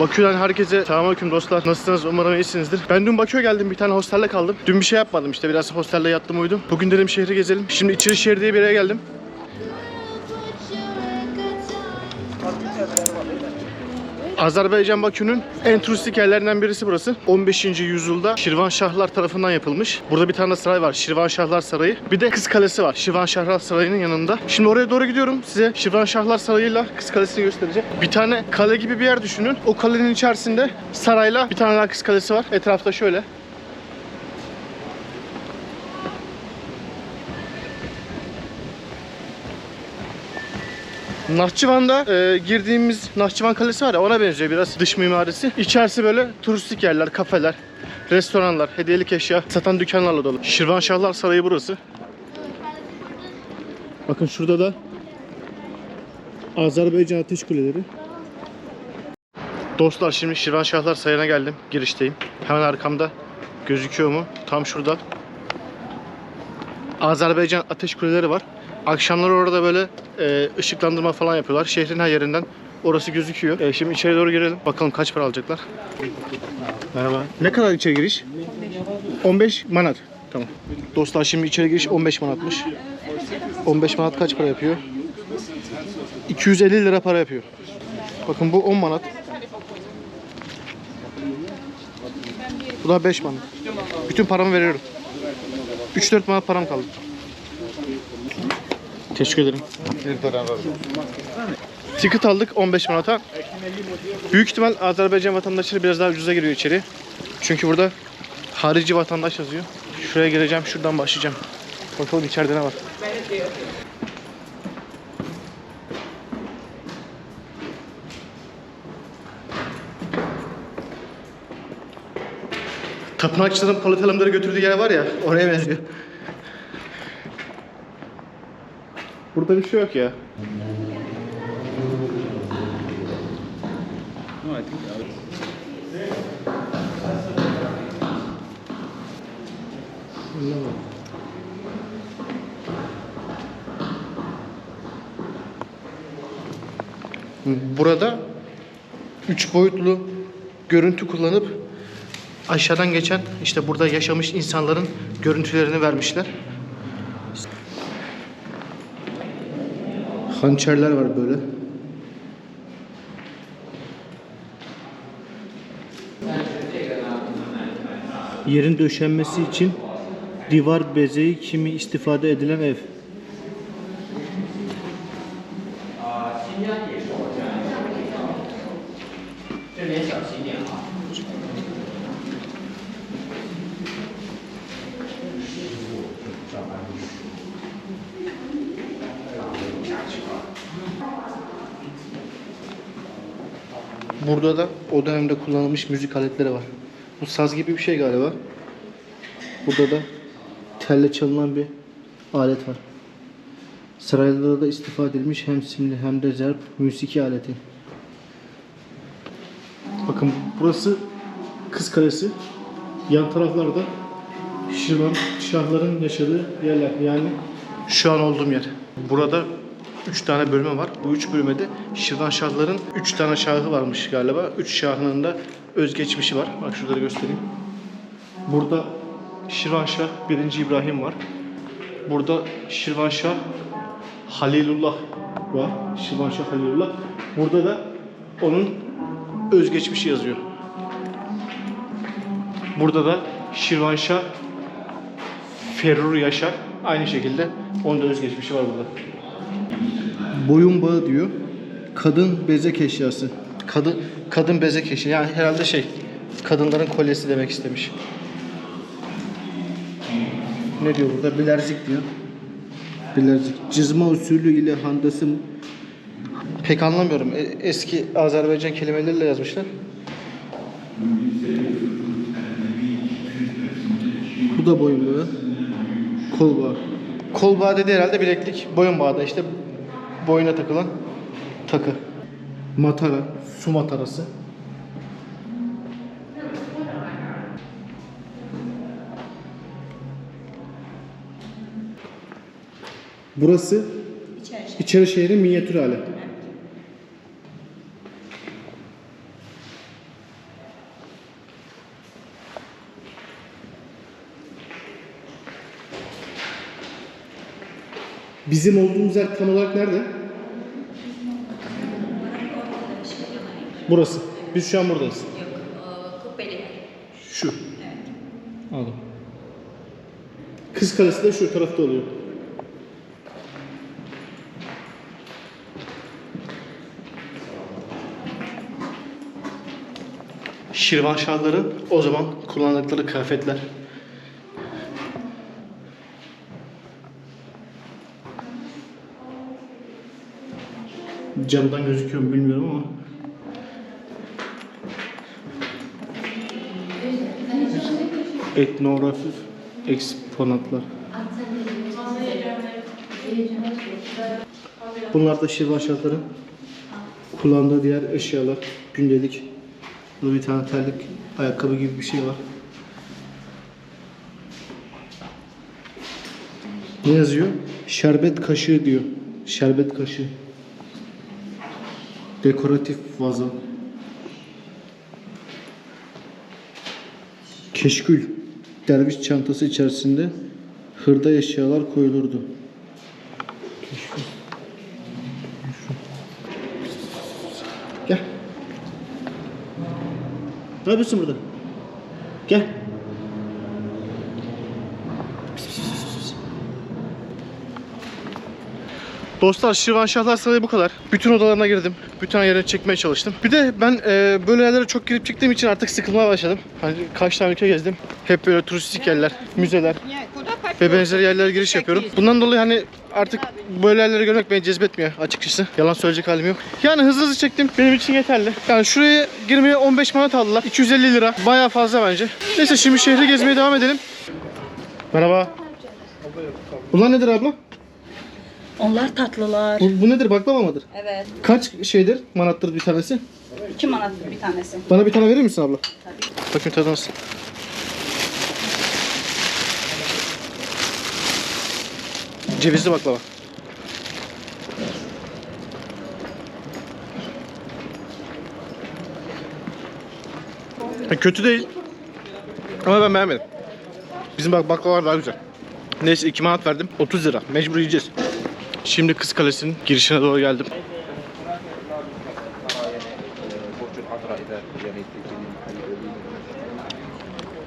Bakü'den herkese selamünaleyküm dostlar. Nasılsınız? Umarım iyisinizdir. Ben dün Bakü'ye geldim. Bir tane hostelde kaldım. Dün bir şey yapmadım işte. Biraz hostelde yattım uyudum. Bugün dedim şehri gezelim. Şimdi içeri şehir diye bir yere geldim. Azerbaycan Bakü'nün en turistik yerlerinden birisi burası. 15. yüzyılda Şirvanşahlar tarafından yapılmış. Burada bir tane saray var. Şirvanşahlar Sarayı. Bir de Kız Kalesi var. Şirvanşahlar Sarayı'nın yanında. Şimdi oraya doğru gidiyorum. Size Şirvanşahlar Sarayı'yla Kız Kalesi'ni göstereceğim. Bir tane kale gibi bir yer düşünün. O kalenin içerisinde sarayla bir tane daha Kız Kalesi var. Etrafta şöyle. Nahçıvan'da e, girdiğimiz Nahçıvan Kalesi var ya ona benziyor biraz dış mimarisi. İçerisi böyle turistik yerler, kafeler, restoranlar, hediyelik eşya satan dükkanlarla dolu. Şirvanşahlar Sarayı burası. Bakın şurada da Azerbaycan Ateş Kuleleri. Dostlar şimdi Şirvanşahlar Sarayı'na geldim. Girişteyim. Hemen arkamda gözüküyor mu? Tam şurada. Azerbaycan Ateş Kuleleri var. Akşamları orada böyle e, ışıklandırma falan yapıyorlar. Şehrin her yerinden orası gözüküyor. E, şimdi içeri doğru girelim. Bakalım kaç para alacaklar. Merhaba. Ne kadar içeri giriş? 15 manat. Tamam. Dostlar şimdi içeri giriş 15 manatmış. 15 manat kaç para yapıyor? 250 lira para yapıyor. Bakın bu 10 manat. Bu da 5 manat. Bütün paramı veriyorum. 3-4 manat param kaldı. Teşekkür ederim. Ticket aldık 15 manata. Büyük ihtimal Azerbaycan vatandaşları biraz daha ucuza giriyor içeri. Çünkü burada harici vatandaş yazıyor. Şuraya gireceğim, şuradan başlayacağım. Bakalım içeride ne var. Tapınakçıların palatalarımları götürdüğü yer var ya, oraya benziyor. Burada bir şey yok ya. Burada üç boyutlu görüntü kullanıp aşağıdan geçen işte burada yaşamış insanların görüntülerini vermişler. Hançerler var böyle. Yerin döşenmesi için divar bezeyi kimi istifade edilen ev. Burada da o dönemde kullanılmış müzik aletleri var. Bu saz gibi bir şey galiba. Burada da telle çalınan bir alet var. Saraylarda da istifade edilmiş hem simli hem de zerp müziki aleti. Bakın burası Kız Kalesi. Yan taraflarda Şirvan Şahların yaşadığı yerler. Yani şu an olduğum yer. Burada 3 tane bölümü var. Bu 3 bölüme de Şirvan Şahların 3 tane şahı varmış galiba. 3 şahının da özgeçmişi var. Bak şurada da göstereyim. Burada Şirvanşah 1. İbrahim var. Burada Şirvanşah Halilullah var. Şirvanşah Halilullah. Burada da onun özgeçmişi yazıyor. Burada da Şirvanşah Ferrur Yaşar. Aynı şekilde onun da özgeçmişi var burada. Boyun bağı diyor. Kadın bezek eşyası. Kadın kadın bezek eşyası. Yani herhalde şey kadınların kolyesi demek istemiş. Ne diyor burada? Bilerzik diyor. Bilerzik. Cızma usulü ile handası pek anlamıyorum. E- Eski Azerbaycan kelimeleriyle yazmışlar. Bu da boyun bağı. Kol bağı. Kol bağı dedi herhalde bileklik. Boyun bağı da işte boyuna takılan takı. Matara, su matarası. Burası İçerişehir. İçerişehir'in minyatür hali. Bizim olduğumuz yer tam olarak nerede? Burası. Biz şu an buradayız. Yok, o Kubbeli. Şu. Anladım. Kız Kalesi de şu tarafta oluyor. Şirvanşahların o zaman kullandıkları kıyafetler. Camdan gözüküyor mu bilmiyorum ama. Etnografik eksponatlar. Bunlar da Şirvanşahların kullandığı diğer eşyalar. Gündelik. Burada bir tane terlik, ayakkabı gibi bir şey var. Ne yazıyor? Şerbet kaşığı diyor. Şerbet kaşığı. Dekoratif vazo. Keşkül. Derviş çantası içerisinde hırda eşyalar koyulurdu. Gel. Ne yapıyorsun burada? Gel. Dostlar Şirvanşahlar Sarayı bu kadar. Bütün odalarına girdim. Bütün yerleri çekmeye çalıştım. Bir de ben e, böyle yerlere çok girip çıktığım için artık sıkılmaya başladım. Hani kaç tane ülke gezdim. Hep böyle turistik yerler, müzeler ve benzeri yerlere giriş yapıyorum. Bundan dolayı hani artık böyle yerleri görmek beni cezbetmiyor açıkçası. Yalan söyleyecek halim yok. Yani hızlı hızlı çektim. Benim için yeterli. Yani şuraya girmeye 15 manat aldılar. 250 lira. Bayağı fazla bence. Neyse şimdi şehri gezmeye devam edelim. Merhaba. Bunlar nedir abla? Onlar tatlılar. Bu, bu nedir? Baklava mıdır? Evet. Kaç şeydir? Manattır bir tanesi? 2 manattır bir tanesi. Bana bir tane verir misin abla? Bakayım tadı nasıl? Cevizli baklava. Kötü değil. Ama ben beğenmedim. Bizim bak baklavalar daha güzel. Neyse 2 manat verdim. 30 lira. Mecbur yiyeceğiz. Şimdi Kız Kalesi'nin girişine doğru geldim.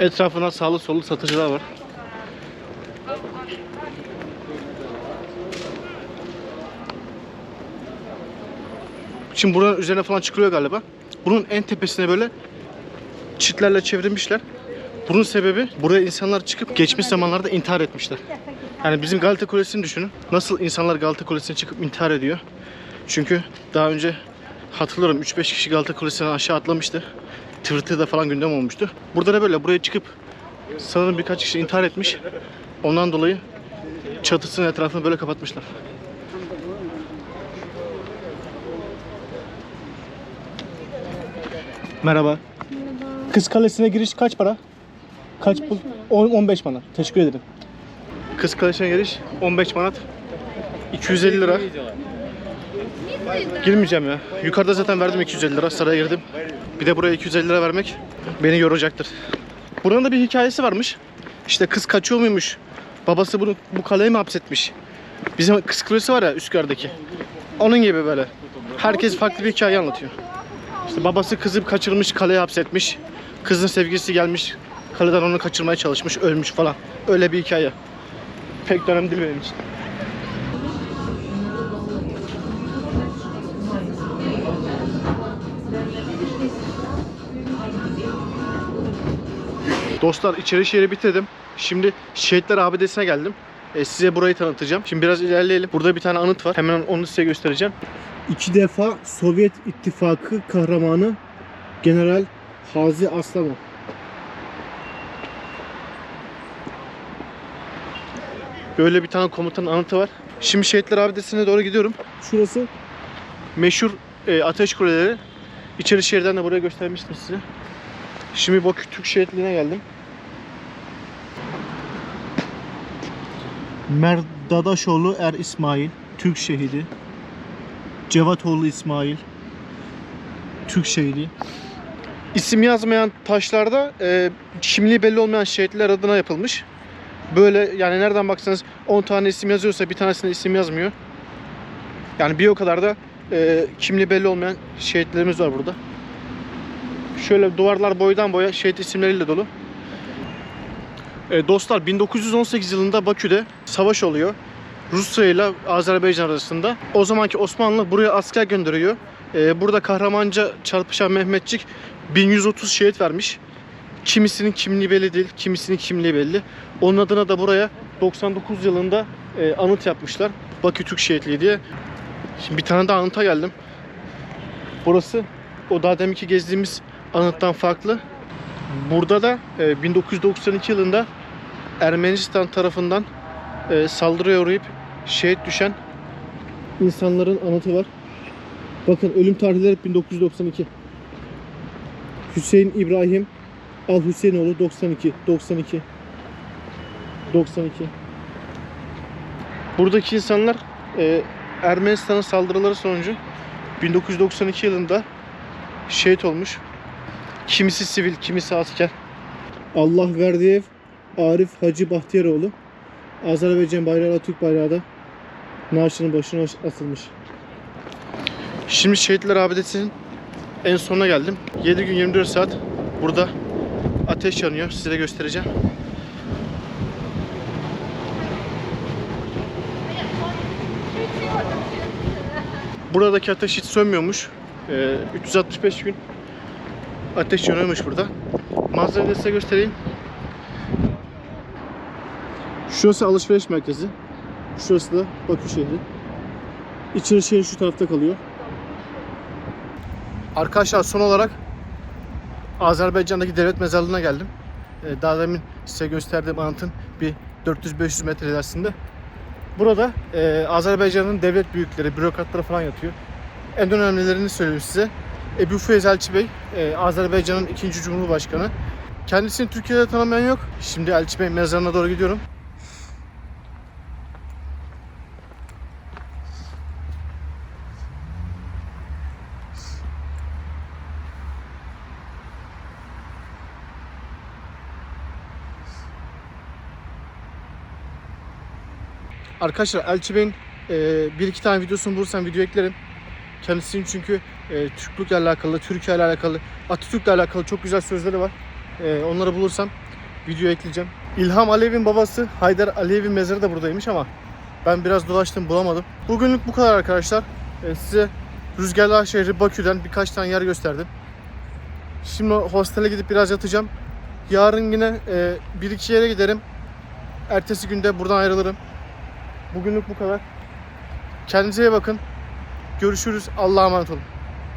Etrafına sağlı sollu satıcılar var. Şimdi buranın üzerine falan çıkılıyor galiba. Bunun en tepesine böyle çitlerle çevrilmişler. Bunun sebebi buraya insanlar çıkıp geçmiş zamanlarda intihar etmişler. Yani bizim Galata Kulesi'ni düşünün. Nasıl insanlar Galata Kulesi'ne çıkıp intihar ediyor. Çünkü daha önce hatırlıyorum 3-5 kişi Galata Kulesi'nden aşağı atlamıştı. Twitter'da falan gündem olmuştu. Burada da böyle buraya çıkıp sanırım birkaç kişi intihar etmiş. Ondan dolayı çatısının etrafını böyle kapatmışlar. Merhaba. Kız Kalesi'ne giriş kaç para? Kaç pul? 10 15 manat. Teşekkür ederim. Kız Kalesi'ne giriş 15 manat. 250 lira. Girmeyeceğim ya. Yukarıda zaten verdim 250 lira. Saraya girdim. Bir de buraya 250 lira vermek beni yoracaktır. Buranın da bir hikayesi varmış. İşte kız kaçıyor muymuş? Babası bunu bu kaleye mi hapsetmiş? Bizim kız kulesi var ya Üsküdar'daki. Onun gibi böyle. Herkes farklı bir hikaye anlatıyor. İşte babası kızı kaçırmış, kaleye hapsetmiş. Kızın sevgilisi gelmiş, kaleden onu kaçırmaya çalışmış, ölmüş falan. Öyle bir hikaye. Pek de önemli değil benim için. Dostlar içeri şehri bitirdim. Şimdi Şehitler Abidesi'ne geldim. E, size burayı tanıtacağım. Şimdi biraz ilerleyelim. Burada bir tane anıt var. Hemen onu size göstereceğim. İki defa Sovyet İttifakı kahramanı General Hazi Aslanov. Böyle bir tane komutanın anıtı var. Şimdi Şehitler Abidesi'ne doğru gidiyorum. Şurası meşhur e, ateş kuleleri. İçeri şehirden de buraya göstermiştim size. Şimdi Bakü Türk Şehitliği'ne geldim. Merdadaşoğlu Er İsmail, Türk şehidi. Cevatoğlu İsmail, Türk şehidi. İsim yazmayan taşlarda e, kimliği belli olmayan şehitler adına yapılmış. Böyle yani nereden baksanız 10 tane isim yazıyorsa bir tanesinde isim yazmıyor. Yani bir o kadar da e, kimliği belli olmayan şehitlerimiz var burada. Şöyle duvarlar boydan boya şehit isimleriyle dolu. E, dostlar 1918 yılında Bakü'de savaş oluyor. Rusya ile Azerbaycan arasında. O zamanki Osmanlı buraya asker gönderiyor. E, burada kahramanca çarpışan Mehmetçik 1130 şehit vermiş. Kimisinin kimliği belli değil, kimisinin kimliği belli. Onun adına da buraya 99 yılında e, anıt yapmışlar. Bakü Türk Şehitliği diye. Şimdi bir tane daha anıta geldim. Burası o daha deminki gezdiğimiz anıttan farklı. Burada da e, 1992 yılında Ermenistan tarafından e, saldırıya uğrayıp şehit düşen insanların anıtı var. Bakın ölüm tarihleri 1992. Hüseyin İbrahim Al Hüseyinoğlu 92 92 92 Buradaki insanlar e, Ermenistan'ın saldırıları sonucu 1992 yılında şehit olmuş. Kimisi sivil, kimisi asker. Allah Verdiyev Arif Hacı Bahtiyaroğlu Azerbaycan bayrağı Türk bayrağı da naaşının başına asılmış. Şimdi Şehitler Abidesi'nin en sonuna geldim. 7 gün 24 saat burada ateş yanıyor. Size göstereceğim. Buradaki ateş hiç sönmüyormuş. Ee, 365 gün ateş yanıyormuş burada. Manzarayı da size göstereyim. Şurası alışveriş merkezi. Şurası da Bakü şehri. İçeri şehir şu tarafta kalıyor. Arkadaşlar son olarak Azerbaycan'daki devlet mezarlığına geldim. Ee, Daha demin size gösterdiğim anıtın bir 400-500 metre ilerisinde. Burada e, Azerbaycan'ın devlet büyükleri, bürokratları falan yatıyor. En önemlilerini söyleyeyim size. Ebu Feyz Elçi Bey, e, Azerbaycan'ın ikinci Cumhurbaşkanı. Kendisini Türkiye'de tanımayan yok. Şimdi Elçi Bey mezarına doğru gidiyorum. Arkadaşlar Elçi Bey'in e, bir iki tane videosunu bulursam video eklerim. Kendisinin çünkü e, Türklükle alakalı, Türkiye ile alakalı, Atatürk'le alakalı çok güzel sözleri var. E, onları bulursam video ekleyeceğim. İlham Aliyev'in babası Haydar Aliyev'in mezarı da buradaymış ama ben biraz dolaştım bulamadım. Bugünlük bu kadar arkadaşlar. E, size Rüzgarlar şehri Bakü'den birkaç tane yer gösterdim. Şimdi hostele gidip biraz yatacağım. Yarın yine e, bir iki yere giderim. Ertesi günde buradan ayrılırım. Bugünlük bu kadar. Kendinize iyi bakın. Görüşürüz. Allah'a emanet olun.